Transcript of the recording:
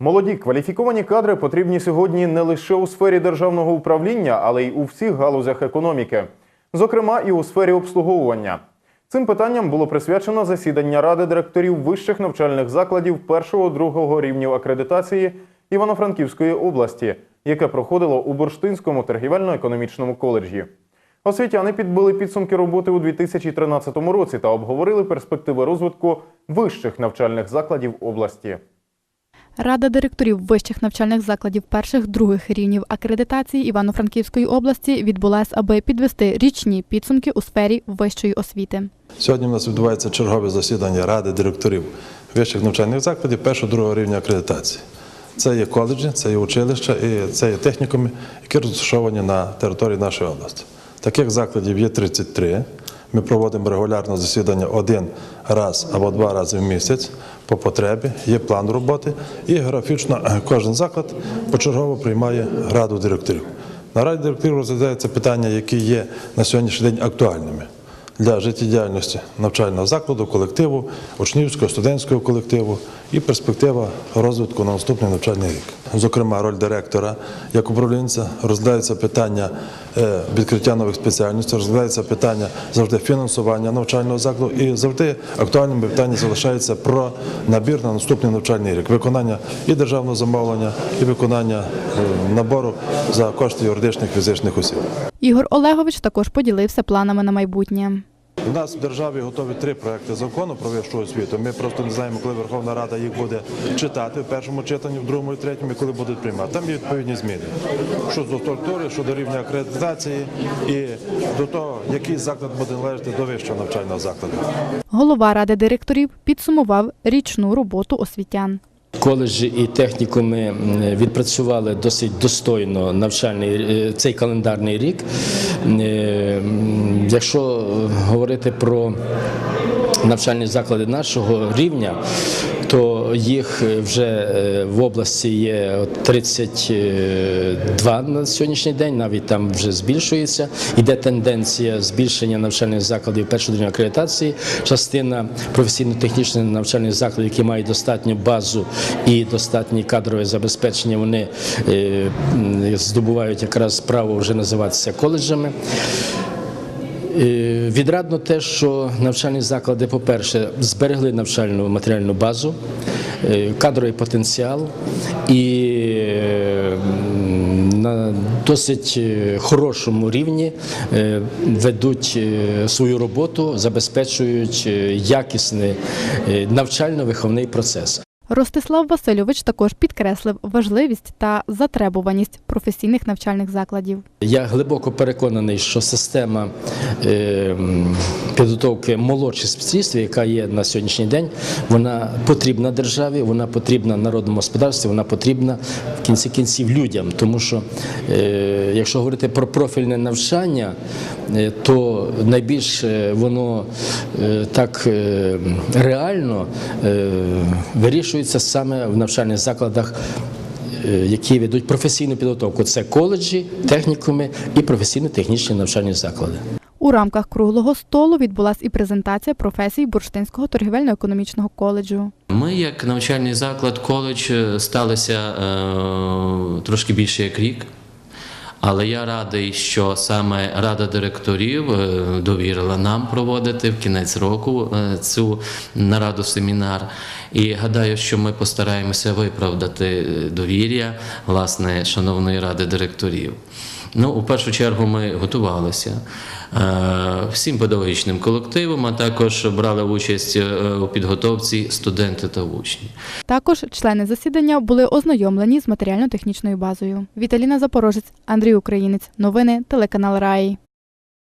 Молоді кваліфіковані кадри потрібні сьогодні не лише у сфері державного управління, але й у всіх галузях економіки, зокрема і у сфері обслуговування. Цим питанням було присвячено засідання ради директорів вищих навчальних закладів першого-другого рівнів акредитації Івано-Франківської області, яке проходило у Бурштинському торгівельно-економічному коледжі. Освітяни підбили підсумки роботи у 2013 році та обговорили перспективи розвитку вищих навчальних закладів області. Рада директорів вищих навчальних закладів перших других рівнів акредитації Івано-Франківської області відбулась, аби підвести річні підсумки у сфері вищої освіти. Сьогодні в нас відбувається чергове засідання Ради директорів вищих навчальних закладів першого другого рівня акредитації. Це є коледжі, це є училища і це є технікуми, які розташовані на території нашої області. Таких закладів є 33. Ми проводимо регулярно засідання один раз або два рази в місяць. По потребі, є план роботи, і графічно е, кожен заклад почергово приймає раду директорів. На раді директорів розглядаються питання, які є на сьогоднішній день актуальними для життєдіяльності навчального закладу, колективу, учнівського, студентського колективу і перспектива розвитку на наступний навчальний рік. Зокрема, роль директора як управлінця розглядається питання е, відкриття нових спеціальностей, розглядається питання завжди фінансування навчального закладу і завжди актуальним питання залишається про набір на наступний навчальний рік, виконання і державного замовлення, і виконання е, набору за кошти юридичних фізичних осіб. Ігор Олегович також поділився планами на майбутнє. У нас в державі готові три проекти закону про вищу освіту. Ми просто не знаємо, коли Верховна Рада їх буде читати в першому читанні, в другому і третьому, і коли будуть приймати. Там є відповідні зміни щодо структури, щодо рівня акредитації і до того, який заклад буде належати до вищого навчального закладу. Голова ради директорів підсумував річну роботу освітян. Коледжі і технікуми відпрацювали досить достойно навчальний е, цей календарний рік. Е, Якщо говорити про навчальні заклади нашого рівня, то їх вже е, в області є 32 на сьогоднішній день, навіть там вже збільшується. Іде тенденція збільшення навчальних закладів першого рівня акредитації. Частина професійно-технічних навчальних закладів, які мають достатню базу і достатнє кадрове забезпечення, вони е, здобувають якраз право вже називатися коледжами. Е, Відрадно те, що навчальні заклади, по-перше, зберегли навчальну матеріальну базу, е, кадровий потенціал і е, на досить хорошому рівні ведуть свою роботу, забезпечують якісний навчально-виховний процес. Ростислав Васильович також підкреслив важливість та затребуваність професійних навчальних закладів. Я глибоко переконаний, що система е, підготовки молодших спеціалістів, яка є на сьогоднішній день, вона потрібна державі, вона потрібна народному господарстві, вона потрібна в кінці кінців людям. Тому що, е, якщо говорити про профільне навчання, е, то найбільш воно так реально е, вирішується саме в навчальних закладах е, які ведуть професійну підготовку. Це коледжі, технікуми і професійно-технічні навчальні заклади. У рамках круглого столу відбулася і презентація професій Бурштинського торгівельно-економічного коледжу. Ми, як навчальний заклад, коледж, е, сталися е, трошки більше як рік. Але я радий, що саме Рада директорів е, довірила нам проводити в кінець року е, цю нараду семінар. І гадаю, що ми постараємося виправдати е, довір'я власне шановної ради директорів. Ну, у першу чергу, ми готувалися е, всім педагогічним колективом, а також брали участь е, у підготовці студенти та учні. Також члени засідання були ознайомлені з матеріально-технічною базою. Віталіна Запорожець, Андрій Українець. Новини телеканал Раї.